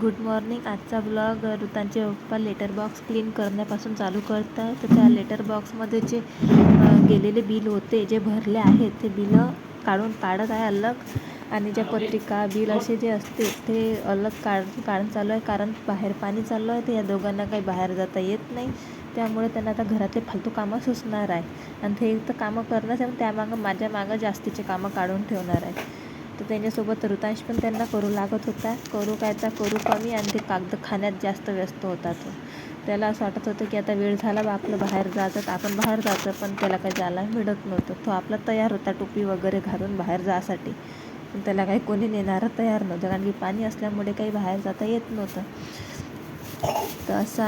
Good morning आजचा blog ऋतांचे पप्पा लेटर बॉक्स क्लीन करण्यापासून चालू करतात. तर त्या लेटर बॉक्समध्ये जे गेलेले बिल होते जे भरले आहेत ते बिलं काढून काढत आहे अलग. आणि ज्या पत्रिका बिल असे जे असते ते अलग काढ काढून चालू आहे. कारण बाहेर पाणी चालू आहे तर या दोघांना काही बाहेर जाता येत नाही. त्यामुळे त्यांना आता घरातले फालतू कामं सुचणार आहे. आणि ते तर कामं करणार आहे त्यामागं माझ्या मागं जास्तीचे कामं काढून ठेवणार आहे. तर त्यांच्यासोबत ऋतांश पण त्यांना करू लागत होता. करू काय तर करू कमी आणि ते कागद खाण्यात जास्त व्यस्त होता तो. त्याला असं वाटत होतं की आता वेळ झाला बा आपलं बाहेर जायचं तर आपण बाहेर जायचं पण त्याला काही जायला मिळत नव्हतं. तो आपला तयार होता टोपी वगैरे घालून बाहेर जायसाठी पण त्याला काही कोणी नेणारं तयार नव्हतं कारण की पाणी असल्यामुळे काही बाहेर जाता येत नव्हतं. तर असा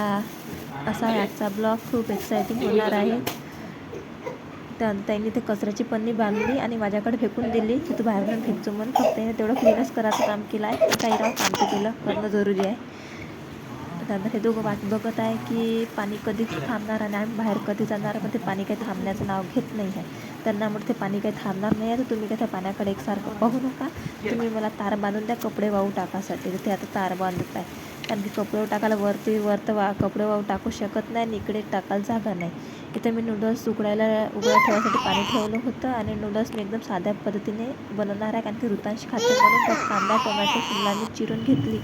असा आजचा ब्लॉग खूप एक्सायटिंग होणार आहे. त्या त्यांनी ते कचऱ्याची पन्नी बांधली आणि माझ्याकडे फेकून दिली. की तू बाहेर फेकचो म्हणून फक्त तेवढं क्लीनच करायचं काम केलं आहे. काही राव काम तर केलं. करणं जरुरी आहे. त्यानंतर हे दोघं वाट बघत आहे की पाणी कधीच थांबणार आणि आम्ही बाहेर कधी जाणार पण ते पाणी काही थांबण्याचं नाव घेत नाही आहे. त्यांना म्हटलं ते पाणी काही थांबणार नाही आहे तर तुम्ही काय त्या पाण्याकडे एकसारखं पाहू नका. तुम्ही मला तार बांधून द्या कपडे वाहू टाकासाठी. तर ते आता तार बांधत आहे. कारण की कपडे टाकायला वरती वरत वा कपडे वाहू टाकू शकत नाही आणि इकडे टाकायला जागा नाही. इथे मी नूडल्स उकडायला उकडायला ठेवायसाठी पाणी ठेवलं होतं आणि नूडल्स मी एकदम साध्या पद्धतीने बनवणार आहे. कारण की ऋतांश खाते म्हणून कांदा टोमॅटो शिमला मी चिरून घेतली.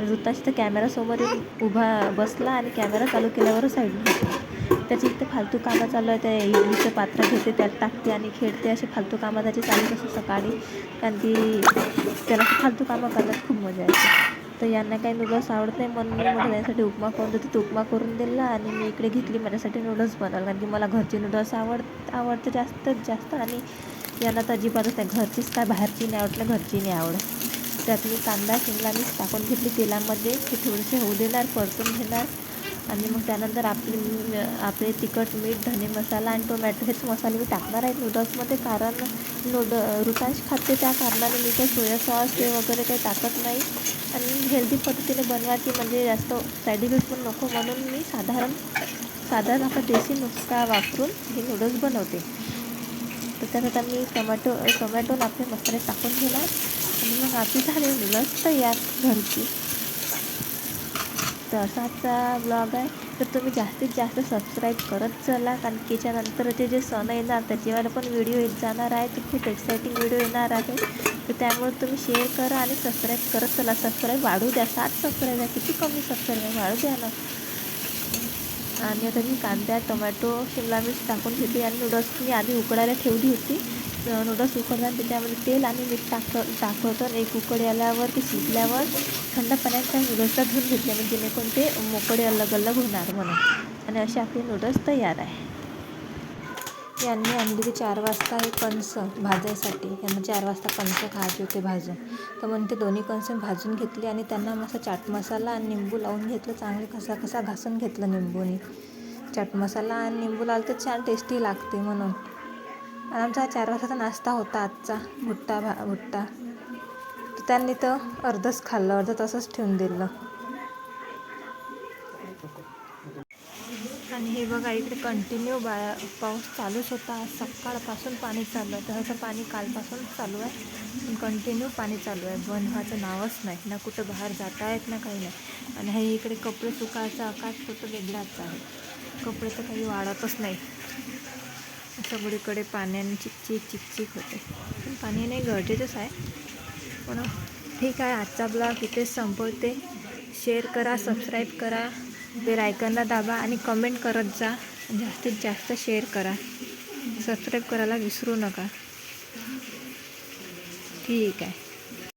ऋताश तर कॅमेरासमोर उभा बसला आणि कॅमेरा चालू केल्यावर साईडला होते त्याची इथे फालतू कामं चालू आहे त्या इडलीचं पात्र घेते त्यात टाकते आणि खेळते. असे फालतू कामं त्याची चालू असं सकाळी. कारण की त्याला फालतू कामं करण्यात खूप मजा येते. तर यांना काही नूडल्स आवडत नाही. म्हणून मी म्हटलं त्यासाठी उपमा करून देते. तो उपमा करून दिला आणि मी इकडे घेतली माझ्यासाठी नूडल्स बनवलं कारण की मला घरचे नूडल्स आवड आवडतं जास्तच जास्त. आणि यांना तर अजिबातच नाही. घरचीच काय बाहेरची नाही आवडलं घरची नाही आवडत. त्यात मी कांदा शिमला मिर्च टाकून घेतली. तेलामध्ये ते थोडेसे होऊ देणार परतून घेणार. आणि मग त्यानंतर आपले आपले तिखट मीठ धने मसाला आणि टोमॅटो हेच मसाले मी टाकणार आहेत नूडल्समध्ये कारण नूड रुतांश खाते त्या कारणाने मी काही सोया सॉस ते वगैरे काही टाकत नाही. आणि हेल्दी पद्धतीने बनवायची म्हणजे जास्त साईड इफेक्ट पण नको. म्हणून मी साधारण साधारण आपला देशी नुसका वापरून हे नूडल्स बनवते. तर त्यात आता मी टोमॅटो टोमॅटो आपले मसाले टाकून घेणार. आणि मग आपली झाले नूडल्स तयार घरची. तर असा आजचा ब्लॉग आहे. तर तुम्ही जास्तीत जास्त सबस्क्राईब करत चला कारण की याच्यानंतरचे जे सण येणार त्याच्यावर पण व्हिडिओ येत जाणार आहे. तर खूप एक्सायटिंग व्हिडिओ येणार आहे. तर त्यामुळे तुम्ही शेअर करा आणि सबस्क्राईब करत चला. सबस्क्राईब वाढू द्या. सात सबस्क्राईब आहे. किती कमी सबस्क्राईब वाढू द्या ना. आणि आता मी कांदा टोमॅटो शिमला मिर्च टाकून घेते. आणि नूडल्स मी आधी उकडायला ठेवली होती. नूडल्स उकडतात त्याच्यामध्ये तेल आणि मीठ टाक टाकवतो आणि एक उकड आल्यावर ते शिजल्यावर थंड पाण्यात त्या नूडल्सला धुवून घेतले म्हणजे जेणेकरून ते मोकळे अलग अलग होणार म्हणून. आणि असे आपले नूडल्स तयार आहे. यांनी आणली चार वाजता हे कणस भाजायसाठी यांना चार वाजता कणस खायचे होते भाजून. तर म्हणून ते दोन्ही कणस भाजून घेतले आणि त्यांना मस्त चाट मसाला आणि निंबू लावून घेतलं. चांगले कसा कसा घासून घेतलं निंबूने. चाट मसाला आणि निंबू लावलं तर छान टेस्टी लागते म्हणून. आणि आमचा चार वाजताचा नाश्ता होता आजचा भुट्टा भा भुट्टा. तर त्यांनी तर अर्धच खाल्लं अर्ध तसंच ठेवून दिलं. आणि हे बघा इकडे कंटिन्यू बा पाऊस चालूच होता. आज सकाळपासून पाणी चालू आहे. तसं पाणी कालपासून चालू आहे. कंटिन्यू पाणी चालू आहे. बंद व्हायचं नावच नाही. ना कुठं बाहेर जाता येत ना काही नाही. आणि हे इकडे कपडे सुकायचा आकाश तो वेगळाच आहे. कपडे तर काही वाढतच नाही. सगळीकडे पाण्याने चिकचिक चिकचिक होते. पण पाणी नाही गरजेचंच आहे. पण ठीक आहे आजचा ब्लॉग इथेच संपवते. शेअर करा सबस्क्राईब करा बेल आयकनला दाबा आणि कमेंट करत जा. जास्तीत जास्त शेअर करा. सबस्क्राईब करायला विसरू नका. ठीक आहे.